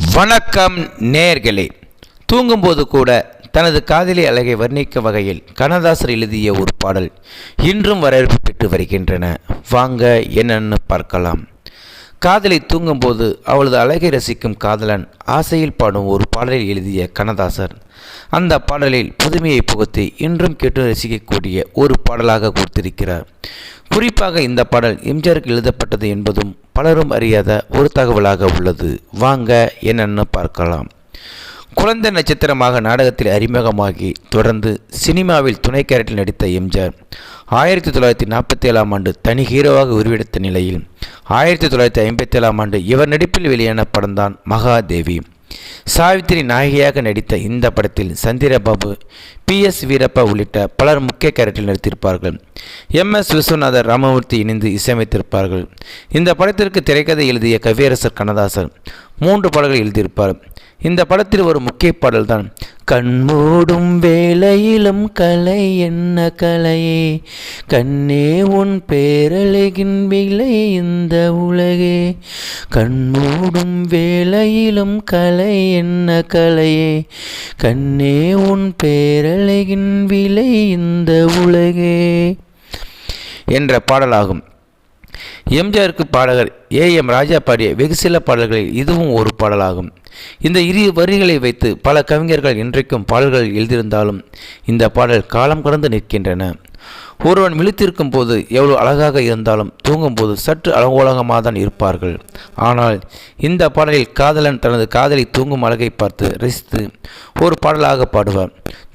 வணக்கம் நேர்களே. தூங்கும்போது கூட தனது காதலி அழகை வர்ணிக்க வகையில் கண்ணதாசர் எழுதிய ஒரு பாடல் இன்றும் வரவேற்பு பெற்று வருகின்றன. வாங்க என்னன்னு பார்க்கலாம். காதலை தூங்கும்போது அவளது அழகை ரசிக்கும் காதலன் ஆசையில் பாடும் ஒரு பாடலில் எழுதிய கண்ணதாசர். அந்த பாடலில் புதுமையை புகுத்தி இன்றும் கேட்டு ரசிக்கக்கூடிய ஒரு பாடலாக கொடுத்திருக்கிறார். குறிப்பாக இந்த பாடல் எம்ஜிஆருக்கு எழுதப்பட்டது என்பதும் பலரும் அறியாத ஒரு தகவலாக உள்ளது. வாங்க என்னென்னு பார்க்கலாம். குழந்தை நட்சத்திரமாக நாடகத்தில் அறிமுகமாகி தொடர்ந்து சினிமாவில் துணை கேரட்டில் நடித்த எம்ஜிஆர் ஆயிரத்தி தொள்ளாயிரத்தி நாற்பத்தி ஏழாம் ஆண்டு தனி ஹீரோவாக உருவெடுத்த நிலையில் ஆயிரத்தி தொள்ளாயிரத்தி ஐம்பத்தி ஏழாம் ஆண்டு இவர் நடிப்பில் வெளியான படம்தான் மகாதேவி. சாவித்திரி நாயகியாக நடித்த இந்த படத்தில் சந்திரபாபு பி. எஸ். வீரப்பா உள்ளிட்ட பலர் முக்கிய கேரக்டரில் நடித்திருப்பார்கள். எம். எஸ். விஸ்வநாதர் ராமமூர்த்தி இணைந்து இசையமைத்திருப்பார்கள். இந்த படத்திற்கு திரைக்கதை எழுதிய கவியரசர் கண்ணதாசன் மூன்று பாடல்கள் எழுதியிருப்பார். இந்த படத்தில் ஒரு முக்கிய பாடல்தான் கண்மூடும் வேளையிலும் கலை என்ன கலையே? கண்ணே உன் பேரழகின் விலை இந்த உலகே. கண்மூடும் வேளையிலும் கலை என்ன கலையே? கண்ணே உன் பேரழகின் விலை இந்த உலகே. என்ற பாடலாகும். எம்ஜிஆருக்கு பாடகர் ஏ எம் ராஜா பாடிய வெகு சில பாடல்களில் இதுவும் ஒரு பாடலாகும். இந்த இரு வரிகளை வைத்து பல கவிஞர்கள் இன்றைக்கும் பாடல்கள் எழுதியிருந்தாலும் இந்த பாடல் காலம் கடந்து நிற்கின்றன. ஒருவன் விழித்திருக்கும் போது எவ்வளவு அழகாக இருந்தாலும் தூங்கும்போது சற்று அலங்கோலகமாக தான் இருப்பார்கள். ஆனால் இந்த பாடலில் காதலன் தனது காதலை தூங்கும் அழகை பார்த்து ரசித்து ஒரு பாடலாக பாடுவார்.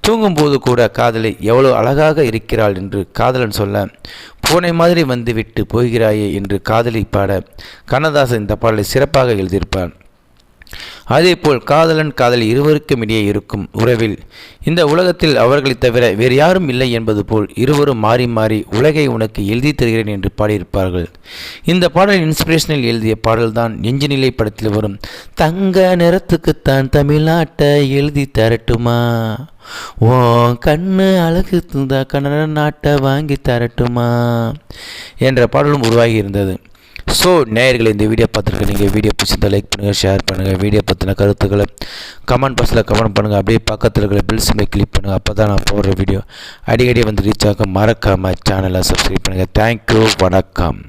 தூங்கும்போது கூட காதலி எவ்வளோ அழகாக இருக்கிறாள் என்று காதலன் சொல்ல பூனை மாதிரி வந்து விட்டு போகிறாயே என்று காதலி பாட கண்ணதாசன் இந்த பாடலை சிறப்பாக எழுதியிருப்பார். அதேபோல் காதலன் காதலி இருவருக்கும் இடையே இருக்கும் உறவில் இந்த உலகத்தில் அவர்களை தவிர வேறு யாரும் இல்லை என்பது போல் இருவரும் மாறி மாறி உலகை உனக்கு எழுதி தருகிறேன் என்று பாடியிருப்பார்கள். இந்த பாடல் இன்ஸ்பிரேஷனில் எழுதிய பாடல்தான் நெஞ்சுநிலை படத்தில் வரும் தங்க நிறத்துக்குத்தான் தமிழ்நாட்டை எழுதி தரட்டுமா? ஓ கண்ணு அழகு தந்தா கன்னட நாட்டை வாங்கி தரட்டுமா? என்ற பாடலும் உருவாகி இருந்தது ஸோ நேயர்கள் இந்த வீடியோ பார்த்துருக்க நீங்கள் வீடியோ பிடிச்சிருந்தா லைக் பண்ணுங்கள் ஷேர் பண்ணுங்கள் வீடியோ பற்றின கருத்துக்களை கமெண்ட் பாக்ஸில் கமெண்ட் பண்ணுங்கள் அப்படியே பக்கத்தில் இருக்கிற பில் சிம்மை கிளிக் பண்ணுங்கள் அப்போ தான் நான் போடுற வீடியோ அடிக்கடி வந்து ரீச் ஆக மறக்காமல் சேனலை சப்ஸ்கிரைப் பண்ணுங்கள் தேங்க்யூ வணக்கம்.